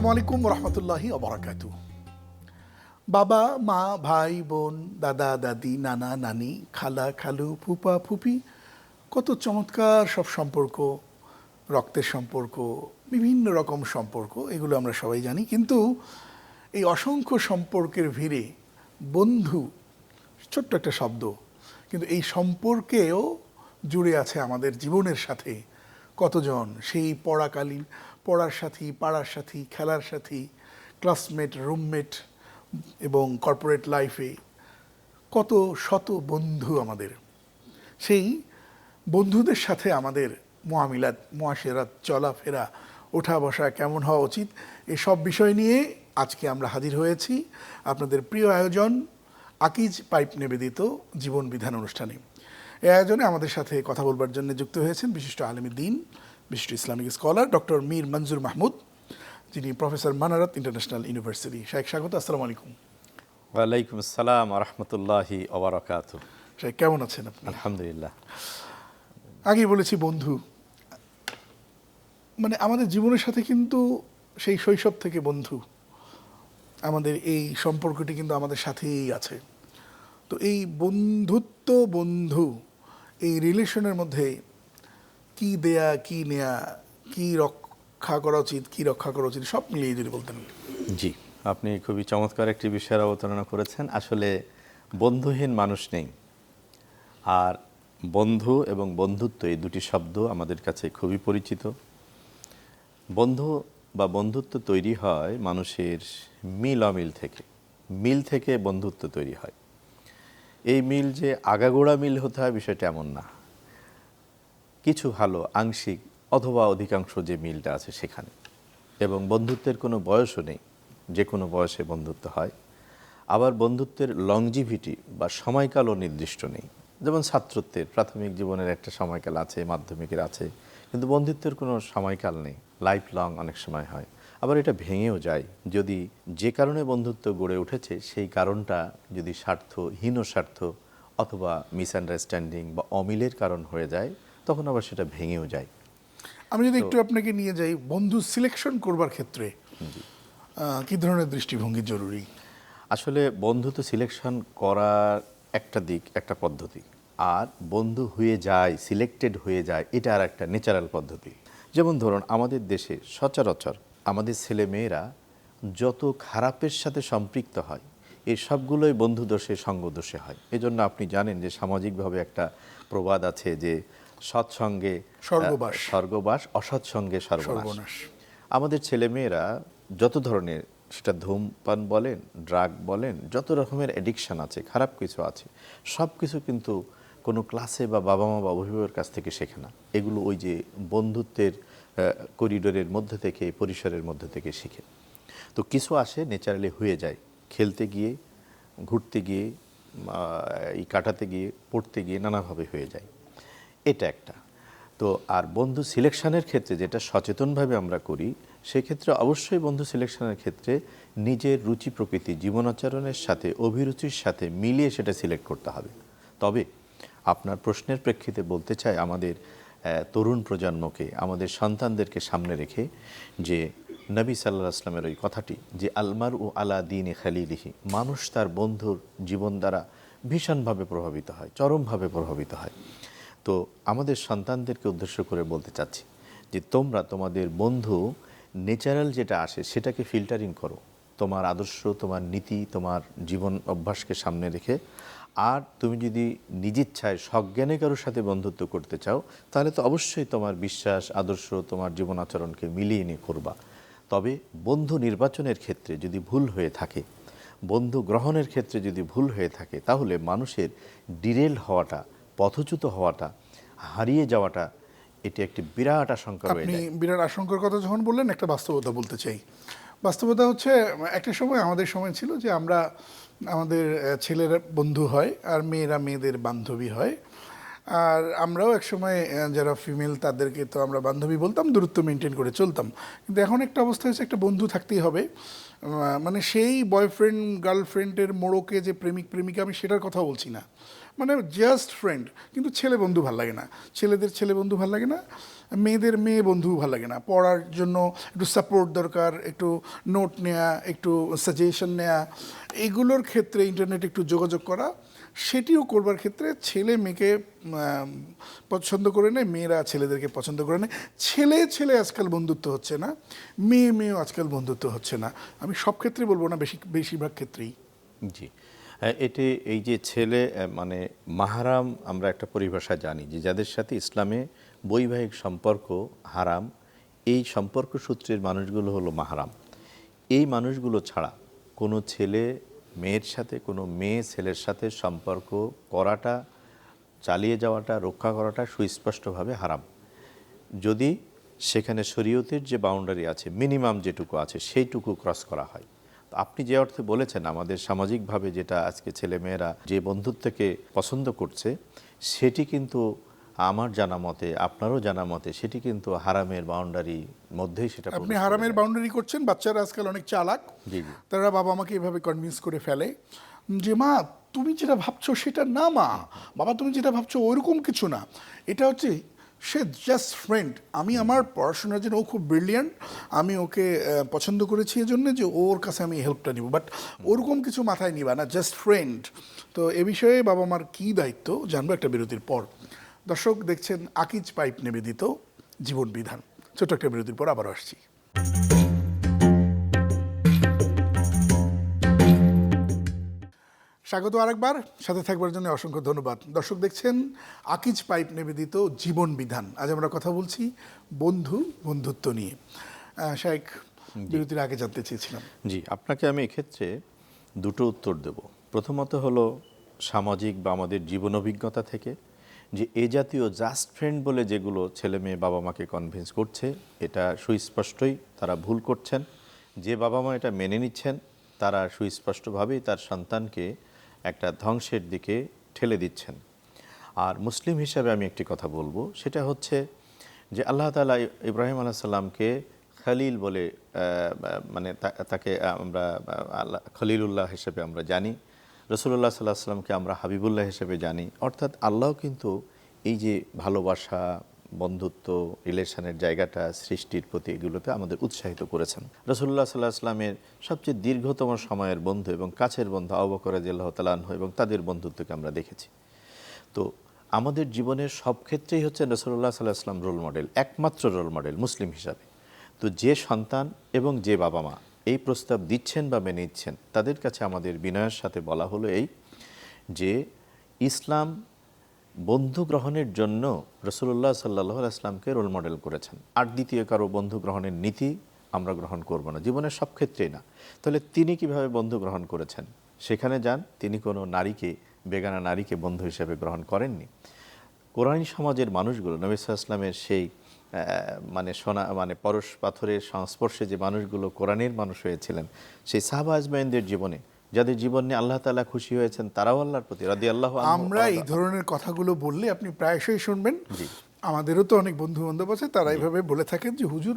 আসসালামু আলাইকুম রহমতুল্লাহি অবরাকাতু বাবা, মা, ভাই, বোন, দাদা, দাদি, নানা, নানি, খালা, খালু, ফুপা, ফুপি, কত চমৎকার সব সম্পর্ক, রক্তের সম্পর্ক, বিভিন্ন রকম সম্পর্ক, এগুলো আমরা সবাই জানি। কিন্তু এই অসংখ্য সম্পর্কের ভিড়ে বন্ধু, ছোট্ট একটা শব্দ, কিন্তু এই সম্পর্কেও জুড়ে আছে আমাদের জীবনের সাথে। কতজন সেই পড়াকালীন পড়ার সাথী, পাড়ার সাথী, খেলার সাথী ক্লাসমেট রুমমেট এবং কর্পোরেট লাইফে কত শত বন্ধু আমাদের। সেই বন্ধুদের সাথে আমাদের মোয়ামিলাত মোয়াশেরাত চলাফেরা ওঠা বসা কেমন হওয়া উচিত, এসব বিষয় নিয়ে আজকে আমরা হাজির হয়েছি আপনাদের প্রিয় আয়োজন আকিজ পাইপ নিবেদিত জীবন বিধান অনুষ্ঠানে। এই আয়োজনে আমাদের সাথে কথা বলবার জন্য যুক্ত হয়েছেন বিশিষ্ট আলমী দিন বিশিষ্ট Islamic scholar doctor Mir Manjur Mahmud যিনি professor Manarat international university Sheikh স্বাগত আসসালামু আলাইকুম। ওয়ালাইকুম আসসালাম রহমতুল্লাহি ওবরাকাত শেখ কেমন আছেন আপনি? আলহামদুলিল্লাহ। আগেই বলেছি বন্ধু মানে আমাদের জীবনের সাথে কিন্তু সেই শৈশব থেকে বন্ধু। আমাদের এই সম্পর্কটি কিন্তু আমাদের সাথেই আছে। তো এই বন্ধুত্ব বন্ধু এই রিলেশনের মধ্যে কি দেয়া কি নেয়া, কি রক্ষা করা উচিত, কি রক্ষা করা উচিত, সব মিলিয়ে যদি বলতেন। জি, আপনি খুবই চমৎকার একটি বিষয়ের অবতারণা করেছেন। আসলে বন্ধুহীন মানুষ নেই। আর বন্ধু এবং বন্ধুত্ব এই দুটি শব্দ আমাদের কাছে খুবই পরিচিত। বন্ধু বা বন্ধুত্ব তৈরি হয় মানুষের মিল অমিল থেকে। মিল থেকে বন্ধুত্ব তৈরি হয়। এই মিল যে আগাগোড়া মিল হতে হয় বিষয়টা এমন না। কিছু ভালো আংশিক অথবা অধিকাংশ যে মিলটা আছে সেখানে। এবং বন্ধুত্বের কোনো বয়সও নেই, যে কোনো বয়সে বন্ধুত্ব হয়। আবার বন্ধুত্বের লংজিভিটি বা সময়কালও নির্দিষ্ট নেই। যেমন ছাত্রত্বের, প্রাথমিক জীবনের একটা সময়কাল আছে, মাধ্যমিকের আছে, কিন্তু বন্ধুত্বের কোনো সময়কাল নেই। লাইফ লং অনেক সময় হয়। আবার এটা ভেঙেও যায়। যদি যে কারণে বন্ধুত্ব গড়ে উঠেছে, সেই কারণটা যদি স্বার্থহীন স্বার্থ অথবা মিসআন্ডারস্ট্যান্ডিং বা অমিলের কারণ হয়ে যায় তখন আবার সেটা ভেঙেও যায়। আমি যদি একটু আপনাকে নিয়ে যাই বন্ধু সিলেকশন করবার ক্ষেত্রে কি ধরনের দৃষ্টিভঙ্গি জরুরি? আসলে বন্ধুত্ব সিলেকশন করার একটা দিক একটা পদ্ধতি। আর বন্ধু হয়ে যায় সিলেক্টেড হয়ে যায় এটা আর একটা ন্যাচারাল পদ্ধতি। যেমন ধরুন আমাদের দেশে সচরাচর আমাদের ছেলে মেয়েরা যত খারাপের সাথে সম্পৃক্ত হয় এই সবগুলোই বন্ধু দোষে সঙ্গ দোষে হয়। এজন্য আপনি জানেন যে সামাজিকভাবে একটা প্রবাদ আছে যে সৎসঙ্গে স্বর্গবাস। স্বর্গবাস অসৎসঙ্গে সর্বনাশ আমাদের ছেলেমেয়েরা যত ধরনের সেটা ধূমপান বলেন ড্রাগ বলেন যত রকমের অ্যাডিকশান আছে খারাপ কিছু আছে সব কিছু কিন্তু কোনো ক্লাসে বা বাবা মা বা অভিভাবকের কাছ থেকে শেখে না। এগুলো ওই যে বন্ধুত্বের করিডোরের মধ্যে থেকে পরিসরের মধ্যে থেকে শিখে। তো কিছু আসে ন্যাচারালি হয়ে যায়। খেলতে গিয়ে ঘুরতে গিয়ে এই কাটাতে গিয়ে পড়তে গিয়ে নানাভাবে হয়ে যায়। এটা একটা। তো আর বন্ধু সিলেকশনের ক্ষেত্রে যেটা সচেতনভাবে আমরা করি, সেক্ষেত্রে অবশ্যই বন্ধু সিলেকশনের ক্ষেত্রে নিজের রুচি প্রকৃতি জীবনাচরণের সাথে, অভিরুচির সাথে মিলিয়ে সেটা সিলেক্ট করতে হবে। তবে আপনার প্রশ্নের প্রেক্ষিতে বলতে চাই আমাদের তরুণ প্রজন্মকে, আমাদের সন্তানদেরকে সামনে রেখে যে নবী সাল্লাহ আসলামের ওই কথাটি যে আলমার ও আলা দিন এ খালিলিহি, মানুষ তার বন্ধুর জীবন দ্বারা ভীষণভাবে প্রভাবিত হয়, চরমভাবে প্রভাবিত হয়। তো আমাদের সন্তানদেরকে উদ্দেশ্য করে বলতে চাচ্ছি যে তোমরা তোমাদের বন্ধু ন্যাচারাল যেটা আসে সেটাকে ফিল্টারিং করো। তোমার আদর্শ, তোমার নীতি, তোমার জীবন অভ্যাসকে সামনে রেখে। আর তুমি যদি নিজেচ্ছায় সজ্ঞানে কারোর সাথে বন্ধুত্ব করতে চাও, তাহলে তো অবশ্যই তোমার বিশ্বাস, আদর্শ, তোমার জীবন আচরণকে মিলিয়ে নিয়ে করবা। তবে বন্ধু নির্বাচনের ক্ষেত্রে যদি ভুল হয়ে থাকে, বন্ধু গ্রহণের ক্ষেত্রে যদি ভুল হয়ে থাকে, তাহলে মানুষের ডিরেল হওয়াটা পথচ্যুত হওয়াটা হারিয়ে যাওয়াটা এটি একটি বিরাট আশঙ্কা আপনি বিরাট আশঙ্কার কথা যখন বললেন একটা বাস্তবতা বলতে চাই। বাস্তবতা হচ্ছে একটা সময় আমাদের সময় ছিল যে আমরা আমাদের ছেলেরা বন্ধু হয় আর মেয়েরা মেয়েদের বান্ধবী হয়। আর আমরাও এক সময় যারা ফিমেল তাদেরকে তো আমরা বান্ধবী বলতাম দূরত্ব মেনটেন করে চলতাম। কিন্তু এখন একটা অবস্থা হয়েছে একটা বন্ধু থাকতেই হবে। মানে সেই বয়ফ্রেন্ড গার্লফ্রেন্ডের মোড়কে যে প্রেমিক প্রেমিকা আমি সেটার কথা বলছি না। মানে জাস্ট ফ্রেন্ড কিন্তু ছেলে বন্ধু ভালো লাগে না। ছেলেদের ছেলে বন্ধু ভালো লাগে না, মেয়েদের মেয়ে বন্ধু ভালো লাগে না। পড়ার জন্য একটু সাপোর্ট দরকার, একটু নোট নেওয়া একটু সাজেশন নেওয়া এগুলোর ক্ষেত্রে ইন্টারনেট একটু যোগাযোগ করা, সেটিও করবার ক্ষেত্রে ছেলে মেয়েকে পছন্দ করে নেয়, মেয়েরা ছেলেদেরকে পছন্দ করে নেয়। ছেলে ছেলে আজকাল বন্ধুত্ব হচ্ছে না, মেয়ে, মেয়েও আজকাল বন্ধুত্ব হচ্ছে না। আমি সব ক্ষেত্রে বলব না, বেশি, বেশিরভাগ ক্ষেত্রেই। জি। এটি এই যে ছেলে মানে মাহারাম আমরা একটা পরিভাষা জানি যে যাদের সাথে ইসলামে বৈবাহিক সম্পর্ক হারাম, এই সম্পর্ক সূত্রের মানুষগুলো হলো মাহারাম। এই মানুষগুলো ছাড়া কোনো ছেলে মেয়ের সাথে, কোনো মেয়ে ছেলের সাথে সম্পর্ক করাটা, চালিয়ে যাওয়াটা, রক্ষা করাটা সুস্পষ্টভাবে হারাম। যদি সেখানে শরীয়তের যে বাউন্ডারি আছে মিনিমাম যেটুকু আছে, সেইটুকু ক্রস করা হয়। আপনি যে অর্থে বলেছেন আমাদের সামাজিকভাবে যেটা আজকে ছেলেমেয়েরা যে বন্ধুত্বকে পছন্দ করছে সেটি কিন্তু আমার জানা মতে আপনারও জানা মতে সেটি কিন্তু হারামের বাউন্ডারি মধ্যেই সেটা আপনি হারামের বাউন্ডারি করছেন বাচ্চারা আজকাল অনেক চালাক। তারা বাবা আমাকে এভাবে কনভিন্স করে ফেলে। যে মা তুমি যেটা ভাবছ সেটা না মা। বাবা তুমি যেটা ভাবছ ওইরকম কিছু না। এটা হচ্ছে সে জাস্ট ফ্রেন্ড আমি আমার পড়াশোনার জন্য, ও খুব ব্রিলিয়ান্ট আমি ওকে পছন্দ করেছি এই জন্য যে ওর কাছে আমি হেল্পটা নিব। বাট ওরকম কিছু মাথায় নিবা না জাস্ট ফ্রেন্ড তো এ বিষয়ে বাবা মার কী দায়িত্ব, জানব একটা বিরতির পর। দর্শক দেখছেন আকিজ পাইপ নিবেদিত জীবন বিধান। ছোট্ট একটা বিরতির পর আবার আসছি। স্বাগত আরেকবার। সাথে থাকবার জন্য অসংখ্য ধন্যবাদ। দর্শক দেখছেন আকিজ পাইপ নিবেদিত জীবন বিধান। আজ আমরা কথা বলছি বন্ধু বন্ধুত্ব নিয়ে। শাইক বিরতির আগে জানতে চেয়েছিলাম। জি আপনাকে আমি এক্ষেত্রে দুটো উত্তর দেব। প্রথমত হলো সামাজিক বা আমাদের জীবন অভিজ্ঞতা থেকে যে এ জাতীয় জাস্ট ফ্রেন্ড বলে যেগুলো ছেলে মেয়ে বাবা মাকে কনভিন্স করছে এটা সুস্পষ্টই তারা ভুল করছেন। যে বাবা মা এটা মেনে নিচ্ছেন তারা সুস্পষ্টভাবেই তার সন্তানকে একটা ধ্বংসের দিকে ঠেলে দিচ্ছেন। আর মুসলিম হিসাবে আমি একটি কথা বলব, সেটা হচ্ছে যে আল্লাহ তালা ইব্রাহিম আলাহ সাল্লামকে খালিল বলে মানে তাকে আমরা, আল্লাহ, খলিলুল্লাহ হিসেবে আমরা জানি রসুল্লাহ সাল্লাহ সাল্লামকে আমরা হাবিবুল্লাহ হিসেবে জানি। অর্থাৎ আল্লাহ কিন্তু এই যে ভালোবাসা বন্ধুত্ব, রিলেশনের জায়গাটা, সৃষ্টির প্রতি এগুলোতে আমাদের উৎসাহিত করেছেন। রসুল্লাহ সাল্লাহ আসলামের সবচেয়ে দীর্ঘতম সময়ের বন্ধু এবং কাছের বন্ধু আবকর রাজিয়াল্লাহ তালাহ এবং তাদের বন্ধুত্বকে আমরা দেখেছি। তো আমাদের জীবনের সব ক্ষেত্রেই হচ্ছে রসুল্লাহ সাল্লাহ আসলাম রোল মডেল একমাত্র রোল মডেল মুসলিম হিসাবে। তো যে সন্তান এবং যে বাবা মা এই প্রস্তাব দিচ্ছেন বা মেনে নিচ্ছেন, তাদের কাছে আমাদের বিনয়ের সাথে বলা হলো এই যে, ইসলাম বন্ধু গ্রহণের জন্য রসুল্লাহ সাল্লাহ আসলামকে রোল মডেল করেছেন। আর দ্বিতীয় কারও বন্ধু গ্রহণের নীতি আমরা গ্রহণ করব না। জীবনের সব ক্ষেত্রেই না। তাহলে তিনি কীভাবে বন্ধু গ্রহণ করেছেন? সেখানে যান, তিনি কোনো নারীকে, বেগানা নারীকে বন্ধু হিসেবে গ্রহণ করেননি। কোরআন সমাজের মানুষগুলো, নবী ইসলামের সেই মানে সোনা মানে পরশ পাথরের সংস্পর্শে যে মানুষগুলো কোরআনের মানুষ হয়েছিলেন, সেই সাহাবা আজমাইনদের জীবনে যাদের জীবন নিয়ে আল্লাহ তালা খুশি হয়েছেন তারাও আল্লাহর প্রতি রাদি আল্লাহ আমরা এই ধরনের কথাগুলো বললে আপনি প্রায়শই শুনবেন। আমাদেরও তো অনেক বন্ধু বান্ধব আছে তারা এইভাবে বলে থাকেন যে হুজুর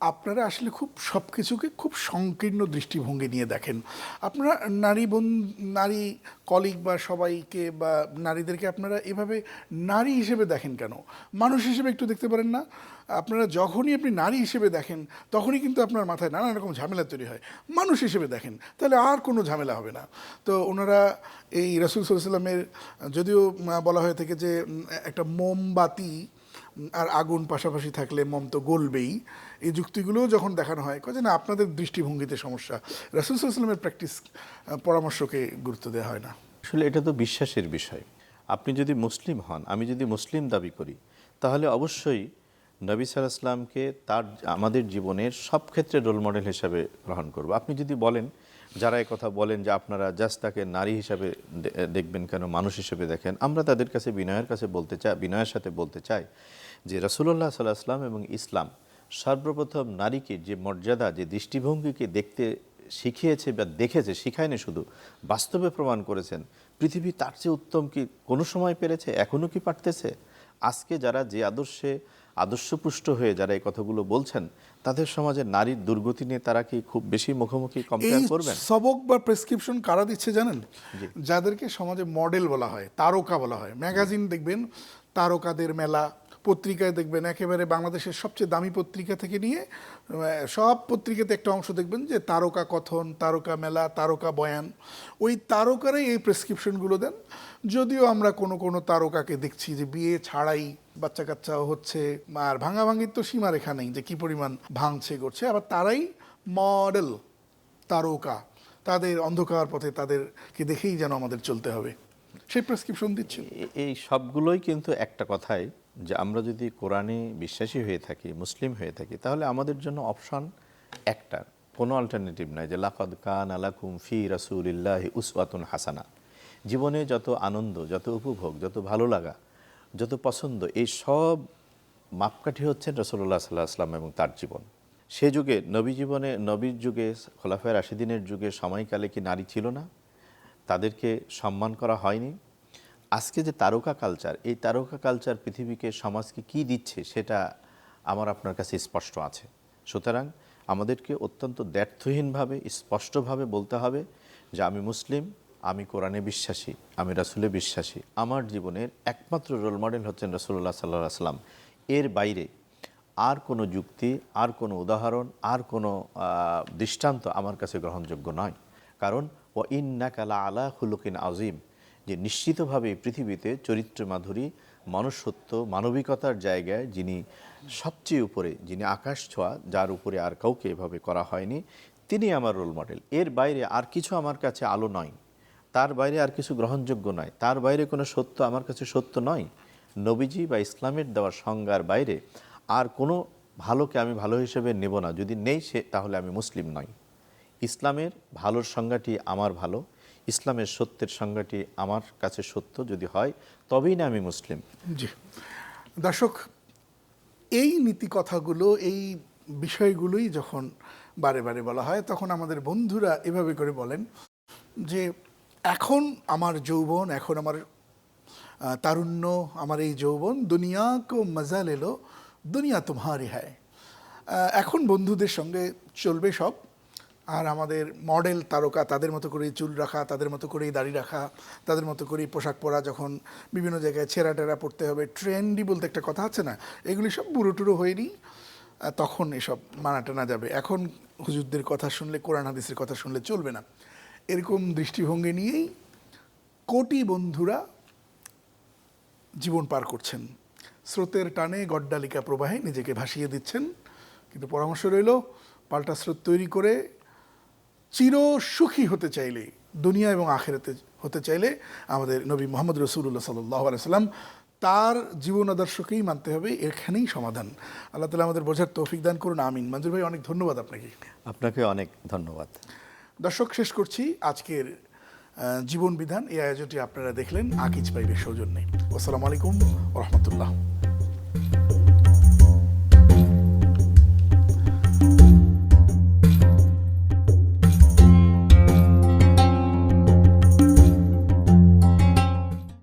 আপনারা আসলে খুব সব কিছুকে খুব সংকীর্ণ দৃষ্টিভঙ্গি নিয়ে দেখেন। আপনারা নারী বন, নারী কলিগ বা সবাইকে বা নারীদেরকে আপনারা এভাবে নারী হিসেবে দেখেন কেন? মানুষ হিসেবে একটু দেখতে পারেন না? আপনারা যখনই আপনি নারী হিসেবে দেখেন, তখনই কিন্তু আপনার মাথায় নানা রকম ঝামেলা তৈরি হয়। মানুষ হিসেবে দেখেন, তাহলে আর কোনো ঝামেলা হবে না। তো ওনারা এই রসুল সাল্লামের যদিও বলা হয়ে থাকে যে একটা মোমবাতি আর আগুন পাশাপাশি থাকলে মম তো গলবেই। এই যুক্তিগুলোও যখন দেখানো হয় কাজে না, আপনাদের দৃষ্টিভঙ্গিতে সমস্যা। রসুল প্র্যাকটিস পরামর্শকে গুরুত্ব দেওয়া হয় না। আসলে এটা তো বিশ্বাসের বিষয়। আপনি যদি মুসলিম হন, আমি যদি মুসলিম দাবি করি, তাহলে অবশ্যই নবী সাল্লামকে তার, আমাদের জীবনের সব ক্ষেত্রে রোল মডেল হিসাবে গ্রহণ করব। আপনি যদি বলেন, যারা কথা বলেন যে আপনারা জাস্ট তাকে নারী হিসাবে দেখবেন কেন, মানুষ হিসেবে দেখেন, আমরা তাদের কাছে বিনয়ের কাছে বলতে চাই, বিনয়ের সাথে বলতে চাই যে রসুল্লাহ সাল্লাহ আসলাম এবং ইসলাম সর্বপ্রথম নারীকে যে মর্যাদা যে দৃষ্টিভঙ্গিকে দেখতে শিখিয়েছে বা দেখেছে শিখায়নি শুধু বাস্তবে প্রমাণ করেছেন পৃথিবী তার চেয়ে উত্তম কি কোনো সময় পেরেছে এখনও কি পারতেছে? আজকে যারা যে আদর্শে আদর্শপুষ্ট হয়ে যারা এই কথাগুলো বলছেন তাদের সমাজে নারীর দুর্গতি নিয়ে তারা কি খুব বেশি মুখোমুখি এই কম্পেয়ার করবেন? সবক বা প্রেসক্রিপশন কারা দিচ্ছে জানেন? যাদেরকে সমাজে মডেল বলা হয় তারকা বলা হয়। ম্যাগাজিন দেখবেন তারকাদের মেলা পত্রিকায় দেখবেন, একেবারে বাংলাদেশের সবচেয়ে দামি পত্রিকা থেকে নিয়ে সব পত্রিকাতে একটা অংশ দেখবেন যে তারকা কথন, তারকা মেলা, তারকা বয়ান। ওই তারকারাই এই প্রেসক্রিপশনগুলো দেন। যদিও আমরা কোনো কোনো তারকাকে দেখছি যে বিয়ে ছাড়াই বাচ্চা কাচ্চা হচ্ছে, আর ভাঙাভাঙির তো সীমারেখা নেই যে কি পরিমাণ ভাঙছে করছে আবার তারাই মডেল তারকা। তাদের অন্ধকার পথে তাদেরকে দেখেই যেন আমাদের চলতে হবে। সেই প্রেসক্রিপশন দিচ্ছেন। এ- এই সবগুলোই কিন্তু একটা কথাই। যে আমরা যদি কোরআনে বিশ্বাসী হয়ে থাকি, মুসলিম হয়ে থাকি, তাহলে আমাদের জন্য অপশন একটা। কোনো অল্টারনেটিভ নাই যে লাকাদ কান আলাকুম ফি রাসূলিল্লাহি উসওয়াতুন হাসানা। জীবনে যত আনন্দ, যত উপভোগ, যত ভালো লাগা, যত পছন্দ, এই সব মাপকাঠি হচ্ছেন রসুল্লাহ সাল্লাহ আসলাম এবং তার জীবন। সে যুগে, নবী জীবনে, নবীর যুগে, খোলাফায় রাশিদিনের যুগে সময়কালে কি নারী ছিল না? তাদেরকে সম্মান করা হয়নি? আজকে যে তারকা কালচার এই তারকা কালচার পৃথিবীকে, সমাজকে কি দিচ্ছে সেটা আমার আপনার কাছে স্পষ্ট আছে। সুতরাং আমাদেরকে অত্যন্ত দ্ব্যর্থহীনভাবে, স্পষ্টভাবে বলতে হবে যে আমি মুসলিম, আমি কোরআনে বিশ্বাসী, আমি রাসুলে বিশ্বাসী। আমার জীবনের একমাত্র রোল মডেল হচ্ছেন রসুল্লাহ সাল্লাহ সাল্লাম এর বাইরে আর কোনো যুক্তি, আর কোনো উদাহরণ, আর কোনো দৃষ্টান্ত আমার কাছে গ্রহণযোগ্য নয়। কারণ ও ইন্নাকালা আলা হুলুকিন আজিম যে নিশ্চিতভাবে পৃথিবীতে চরিত্র মাধুরী, মনুষ্যত্ব, মানবিকতার জায়গায় যিনি সবচেয়ে উপরে, যিনি আকাশ ছোঁয়া, যার উপরে আর কাউকে এভাবে করা হয়নি, তিনি আমার রোল মডেল এর বাইরে আর কিছু আমার কাছে আলো নয়। তার বাইরে আর কিছু গ্রহণযোগ্য নয়। তার বাইরে কোনো সত্য আমার কাছে সত্য নয়। নবীজি বা ইসলামের দেওয়া সংজ্ঞার বাইরে আর কোনো ভালোকে আমি ভালো হিসেবে নেব না। যদি নেই সে, তাহলে আমি মুসলিম নই। ইসলামের ভালোর সংজ্ঞাটি আমার ভালো। ইসলামের সত্যের সংজ্ঞাটি আমার কাছে সত্য যদি হয়, তবেই না আমি মুসলিম। জি। দর্শক, এই নীতি কথাগুলো এই বিষয়গুলোই যখন বারে বারে বলা হয়, তখন আমাদের বন্ধুরা এভাবে করে বলেন যে, এখন আমার যৌবন, এখন আমার তারুণ্য, আমার এই যৌবন দুনিয়া কো মজা লেলো দুনিয়া তোমারি হ্যায় এখন বন্ধুদের সঙ্গে চলবে সব। আর আমাদের মডেল তারকা, তাদের মতো করেই চুল রাখা, তাদের মতো করেই দাড়ি রাখা, তাদের মতো করেই পোশাক পরা, যখন বিভিন্ন জায়গায় ছেঁড়া টেরা পড়তে হবে ট্রেন্ডি বলতে একটা কথা আছে না? এগুলি সব বুড়ো টুড়ো হয়নি। তখন এসব মানা টানা যাবে। এখন হুজুরদের কথা শুনলে, কোরআন হাদিসের কথা শুনলে চলবে না। এরকম দৃষ্টিভঙ্গি নিয়েই কোটি বন্ধুরা জীবন পার করছেন। স্রোতের টানে গড্ডালিকা প্রবাহে নিজেকে ভাসিয়ে দিচ্ছেন। কিন্তু পরামর্শ রইল, পাল্টা স্রোত তৈরি করে চির সুখী হতে চাইলে দুনিয়া এবং আখেরাতে হতে চাইলে আমাদের নবী মোহাম্মদ রসুল্লাহ সাল্লাহ সাল্লাম তার জীবন আদর্শকেই মানতে হবে এখানেই সমাধান। আল্লাহ তালা আমাদের বোঝার তৌফিক দান করুন আমিন। মঞ্জুর ভাই অনেক ধন্যবাদ আপনাকে। আপনাকে অনেক ধন্যবাদ। দর্শক শেষ করছি আজকের জীবন বিধান। এই আয়োজনটি আপনারা দেখলেন আকিজ পাইবের সৌজন্যে। আসসালামু আলাইকুম রহমতুল্লাহ।